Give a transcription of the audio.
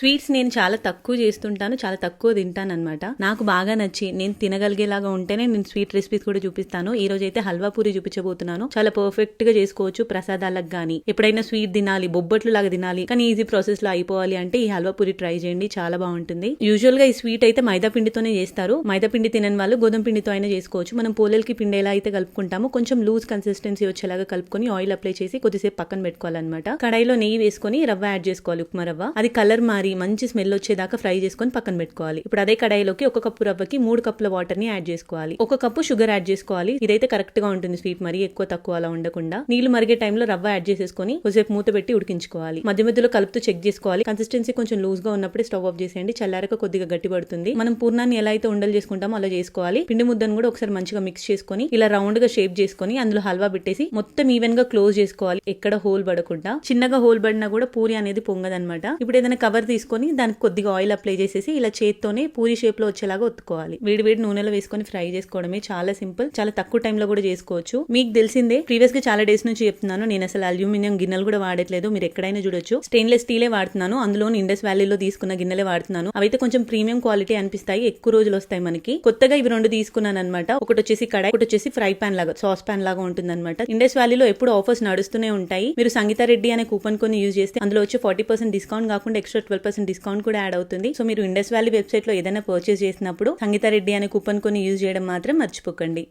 Sweets నేను చాలా తక్కువ చేస్తుంటాను చాలా తక్కువ తింటాను అనమాట నాకు బాగా నచ్చి నేను తినగలిగేలాగా ఉంటేనే నేను స్వీట్ రెసిపీస్ కూడా చూపిస్తాను. ఈ రోజు అయితే హల్వా పూరి చూపించబోతున్నాను. చాలా పర్ఫెక్ట్గా చేసుకోవచ్చు ప్రసాదాలకు కానీ ఎప్పుడైనా స్వీట్ తినాలి బొబ్బట్లు లాగా తినాలి కానీ ఈజీ ప్రాసెస్లో అయిపోవాలి అంటే ఈ హల్వా పూరి ట్రై చేయండి చాలా బాగుంటుంది. యూజువల్గా ఈ స్వీట్ అయితే మైదా పిండితోనే చేస్తారు. మైదా పిండి తినని వాళ్ళు గోధుమ పిండితో అయినా చేసుకోవచ్చు. మనం పోలేలకి పిండి ఎలా అయితే కలుపుకుంటామో కొంచెం లూజ్ కన్సిస్టెన్సీ వచ్చేలాగా కలుపుకొని ఆయిల్ అప్లై చేసి కొద్దిసేపు పక్కన పెట్టుకోవాలన్నమాట. కడాయిలో నెయ్యి వేసుకొని రవ్వ యాడ్ చేసుకోవాలి ఉప్మా రవ్వ. అది కలర్ మారి మంచి స్మెల్ వచ్చేదాకా ఫ్రై చేసుకొని పక్కన పెట్టుకోవాలి. ఇప్పుడు అదే కడాయిలోకి ఒక కప్పు రవ్వకి మూడు కప్పుల వాటర్ని యాడ్ చేసుకోవాలి. ఒక కప్పు షుగర్ యాడ్ చేసుకోవాలి. ఇదైతే కరెక్ట్గా ఉంటుంది స్వీట్ మరి ఎక్కువ తక్కువ అలా ఉండకుండా. నీళ్ళు మరిగే టైంలో రవ్వ యాడ్ చేసేసుకొని కొద్దిసేపు మూత పెట్టి ఉడికించుకోవాలి. మధ్య మధ్యలో కలుపుతూ చెక్ చేసుకోవాలి. కన్సిస్టెన్సీ కొంచెం లూజ్గా ఉన్నప్పుడే స్టవ్ ఆఫ్ చేసేయండి. చల్లారక కొద్దిగా గట్టి పడుతుంది మనం పూర్ణాన్ని ఎలా అయితే ఉండలు చేసుకుంటామో అలా చేసుకోవాలి. పిండి ముద్దను కూడా ఒకసారి మంచిగా మిక్స్ చేసుకొని ఇలా రౌండ్గా షేప్ చేసుకొని అందులో హల్వా పెట్టేసి మొత్తం ఈవెన్గా క్లోజ్ చేసుకోవాలి. ఎక్కడ హోల్ పడకుండా. చిన్నగా హోల్ పడినా కూడా పూరి అనేది పొంగదనమాట ఇప్పుడు ఏదైనా కవర్ తీసుకొని దానికి కొద్దిగా ఆయిల్ అప్లై చేసేసి ఇలా చేత్తోనే పూరి షేప్లో వచ్చేలాగా ఒత్తుకోవాలి. వేడి వేడి నూనెలో వేసుకొని ఫ్రై చేసుకోవడమే చాలా సింపుల్ చాలా తక్కువ టైంలో కూడా చేసుకోవచ్చు. మీకు తెలిసిందే ప్రీవియస్గా చాలా డేస్ నుంచి చెప్తున్నాను నేను అసలు అల్యూమినియం గిన్నెలు కూడా వాడట్లేదు మీరు ఎక్కడైనా చూడొచ్చు. స్టెయిన్లెస్ స్టీలే వాడుతున్నాను అందులో ఇండస్ వ్యాలీలో తీసుకున్న గిన్నెలే వాడుతున్నాను. అవైతే కొంచెం ప్రీమియం క్వాలిటీ అనిపిస్తాయి ఎక్కువ రోజులు వస్తాయి మనకి. కొత్తగా ఇవి రెండు తీసుకున్నాను అనమాట ఒకటి వచ్చేసి కడాయి ఒకటి వచ్చేసి ఫ్రై పాన్ లాగా సాస్ పాన్ లాగా ఉంటుంది అనమాట ఇండస్ వ్యాలీలో ఎప్పుడు ఆఫర్స్ నడుస్తూనే ఉంటాయి. మీరు సంగీత రెడ్డి అనే కూపన్ కొన్ని యూజ్ చేస్తే అందులో వచ్చి ఫార్టీ పర్సెంట్ డిస్కౌంట్ కాకుండా ఎక్స్ట్రా ట్వెల్వ్ పర్సెంట్ డిస్కౌంట్ కూడా యాడ్ అవుతుంది. సో మీరు ఇండస్ వ్యాలీ వెబ్సైట్లో ఏదైనా పర్చేస్ చేసినప్పుడు సంగీత రెడ్డి అనే కూపన్ కొని యూజ్ చేయడం మాత్రం మర్చిపోకండి.